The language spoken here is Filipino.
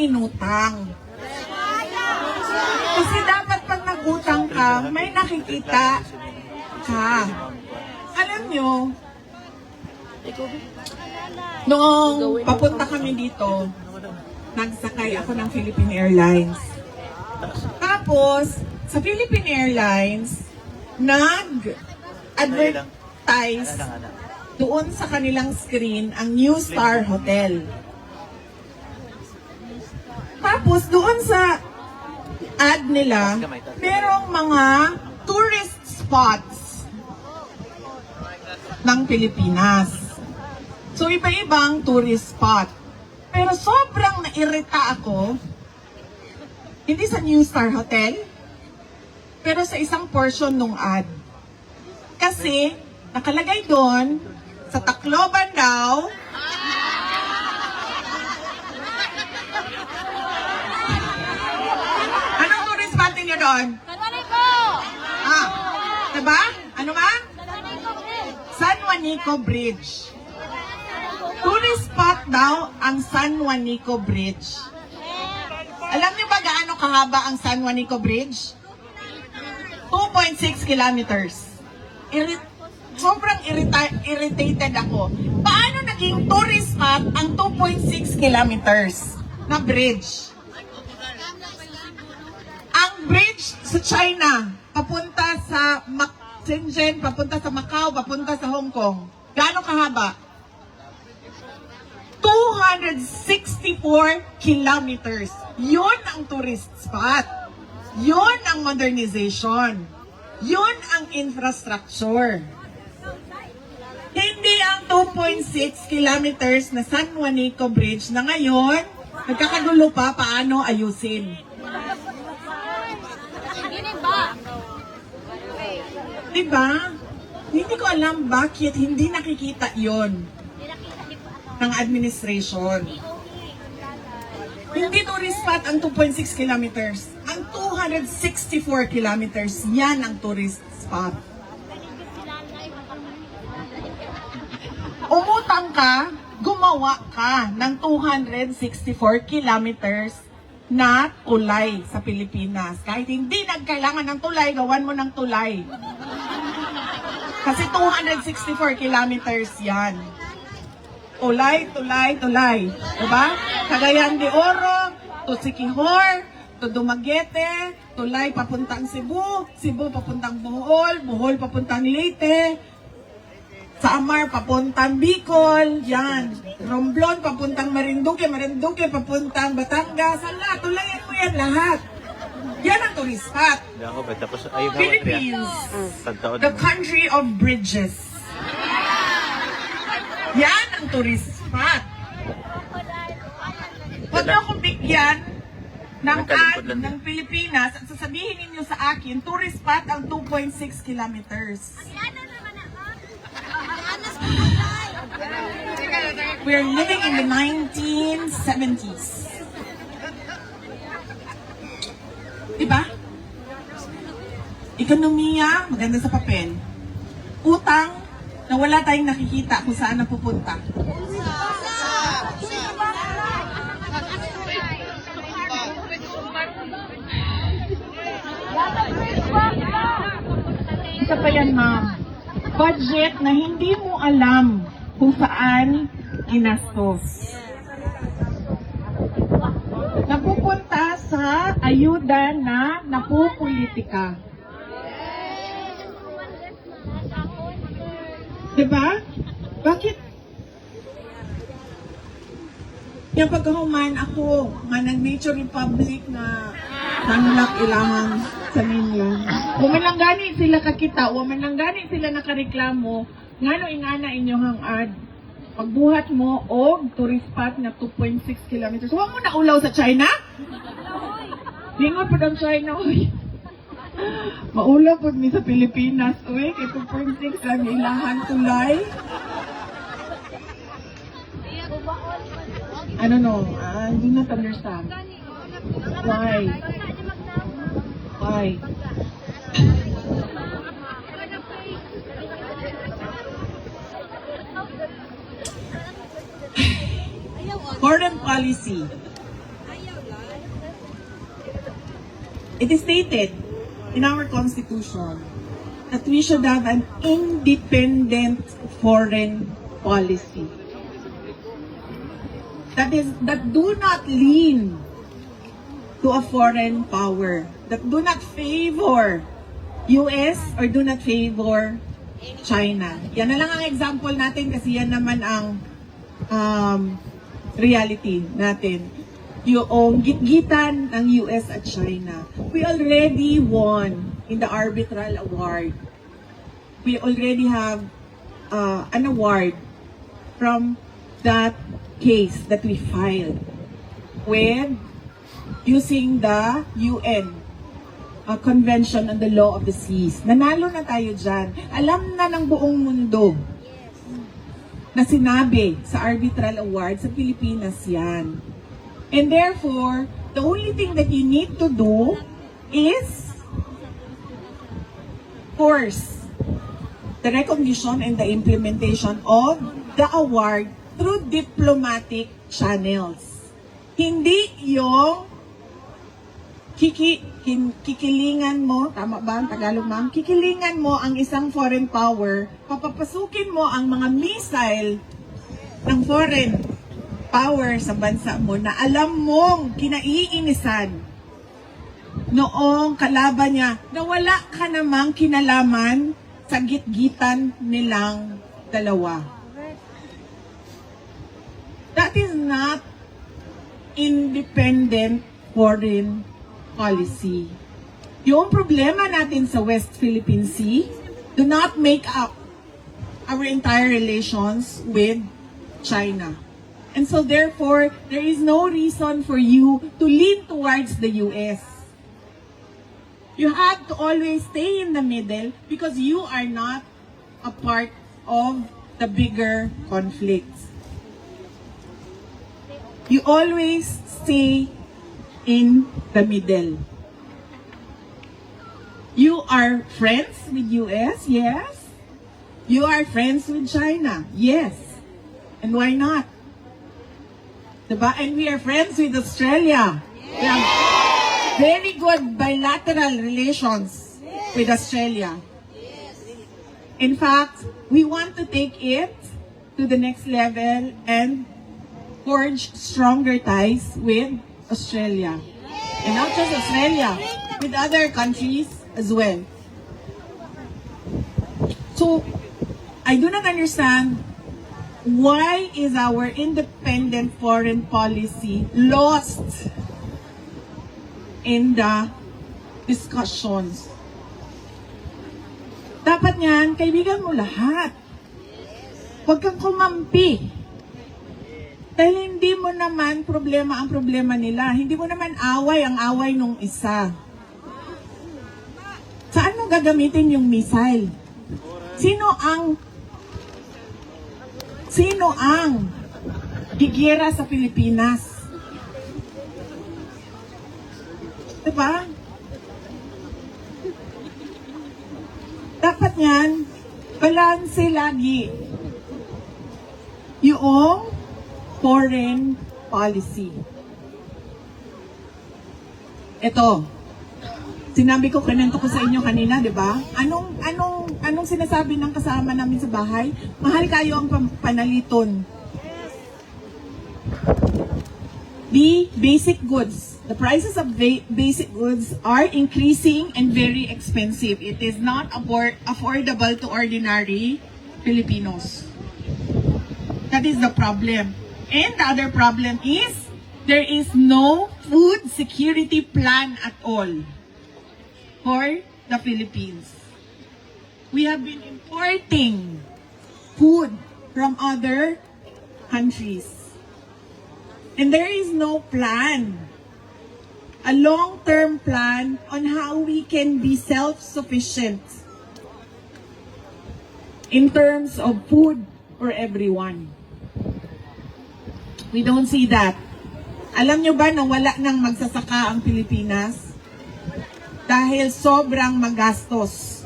inutang. Kasi dapat pag nagutang ka, may nakikita ka. Alam nyo, noong papunta kami dito, nagsakay ako ng Philippine Airlines. Tapos, sa Philippine Airlines, nag-advertise doon sa kanilang screen ang New Star Hotel. Tapos, doon sa ad nila, merong mga tourist spots ng Pilipinas. So, iba-ibang tourist spot. Pero sobrang nairita ako, hindi sa New Star Hotel, pero sa isang portion nung ad. Kasi, nakalagay doon, sa Tacloban daw, doon? Kanwaniko! Ah, diba? Ano please! San Juanico Bridge. Tourist spot daw ang San Juanico Bridge. Alam niyo ba gaano kahaba ang San Juanico Bridge? 2.6 kilometers. Iri- sobrang irrita- irritated ako. Paano naging tourist spot ang 2.6 kilometers na bridge? Sa China, papunta sa Mac- Shenzhen, papunta sa Macau, papunta sa Hong Kong. Gaano kahaba? 264 kilometers. Yun ang tourist spot. Yun ang modernization. Yun ang infrastructure. Hindi ang 2.6 kilometers na San Juanico Bridge na ngayon, nagkakagulo pa paano ayusin. Gini ba? Diba? Hindi ko alam bakit hindi nakikita yon ng administration. Hindi tourist spot ang 2.6 kilometers. Ang 264 kilometers, yan ang tourist spot. Umutang ka, gumawa ka ng 264 kilometers na tulay sa Pilipinas. Kahit hindi nagkailangan ng tulay, gawan mo ng tulay. Kasi 264 kilometers yan. Tulay, tulay, tulay. Diba? Cagayan de Oro, to Siquijor, to Dumaguete, tulay papuntang Cebu, Cebu papuntang Bohol, Bohol papuntang Leyte, sa Amar papuntang Bicol, yan. Romblon papuntang Marinduque, Marinduque papuntang Batangas, hala, tulayan mo yan lahat. Yan ang tourist spot. Hindi ako ba? Tapos ayun ako Philippines, Tagtaon the country of bridges. Yan ang tourist spot. Huwag niyo akong bigyan ng ad Nagkalipod lang ng Pilipinas at sasabihin ninyo sa akin, tourist spot ang 2.6 kilometers. We're living in the 1970s. Diba? Ekonomiya, maganda sa papel. Utang, na wala tayong nakikita kung saan napupunta. Isa pa yan, ma'am. Budget na hindi mo alam kung saan ginastos. Napupunta sa ayuda na napupolitika. Diba? Bakit? Yung pagkahuman ako, nga nag-Nature Republic na tanlak ilangan sa mainland. Waman lang gani sila kakita, waman lang gani sila nakareklamo, ngano ingana inyong ad. Pagbuhat mo og tourist spot na 2.6 kilometers. Huwag mo na ulaw sa China? Lingon pa ang China, uy. Maulaw po mi sa Pilipinas, uy. Kay 2.6 lang ilahan tulay. I don't know. I do not understand. Why? Why? Foreign policy. it is stated in our constitution that we should have an independent foreign policy. That is, that do not lean to a foreign power, that do not favor US or do not favor China. Yan na lang ang example natin kasi yan naman ang um, reality natin. Yung gitgitan ng US at China. We already won in the arbitral award. We already have uh, an award from that case that we filed with using the UN uh, Convention on the Law of the Seas. Nanalo na tayo dyan. Alam na ng buong mundo na sinabi sa arbitral award sa Pilipinas yan. And therefore, the only thing that you need to do is force the recognition and the implementation of the award through diplomatic channels. Hindi yung kiki, kin, kikilingan mo, tama ba ang Tagalog ma'am? Kikilingan mo ang isang foreign power, papapasukin mo ang mga missile ng foreign power sa bansa mo na alam mong kinaiinisan noong kalaban niya na wala ka namang kinalaman sa gitgitan nilang dalawa. That is not independent foreign policy. Yung problema natin sa West Philippine Sea do not make up our entire relations with China. And so therefore, there is no reason for you to lean towards the US. You have to always stay in the middle because you are not a part of the bigger conflicts. You always stay in the middle. You are friends with US, yes. You are friends with China, yes. And why not? Diba? And we are friends with Australia. We have very good bilateral relations with Australia. In fact, we want to take it to the next level and forge stronger ties with Australia. And not just Australia, with other countries as well. So, I do not understand why is our independent foreign policy lost in the discussions. Dapat niyan, kaibigan mo lahat. Huwag kang kumampi. Dahil hindi mo naman problema ang problema nila. Hindi mo naman away ang away nung isa. Saan mo gagamitin yung missile? Sino ang Sino ang gigera sa Pilipinas? Diba? Dapat yan, balanse lagi yung foreign policy. Ito, sinabi ko, kanento ko sa inyo kanina, di ba? Anong, anong, anong sinasabi ng kasama namin sa bahay? Mahal kayo ang panaliton. The basic goods, the prices of ba- basic goods are increasing and very expensive. It is not afford- affordable to ordinary Filipinos. That is the problem. And the other problem is there is no food security plan at all for the Philippines. We have been importing food from other countries. And there is no plan, a long-term plan on how we can be self-sufficient in terms of food for everyone. We don't see that. Alam nyo ba na wala nang magsasaka ang Pilipinas? Dahil sobrang magastos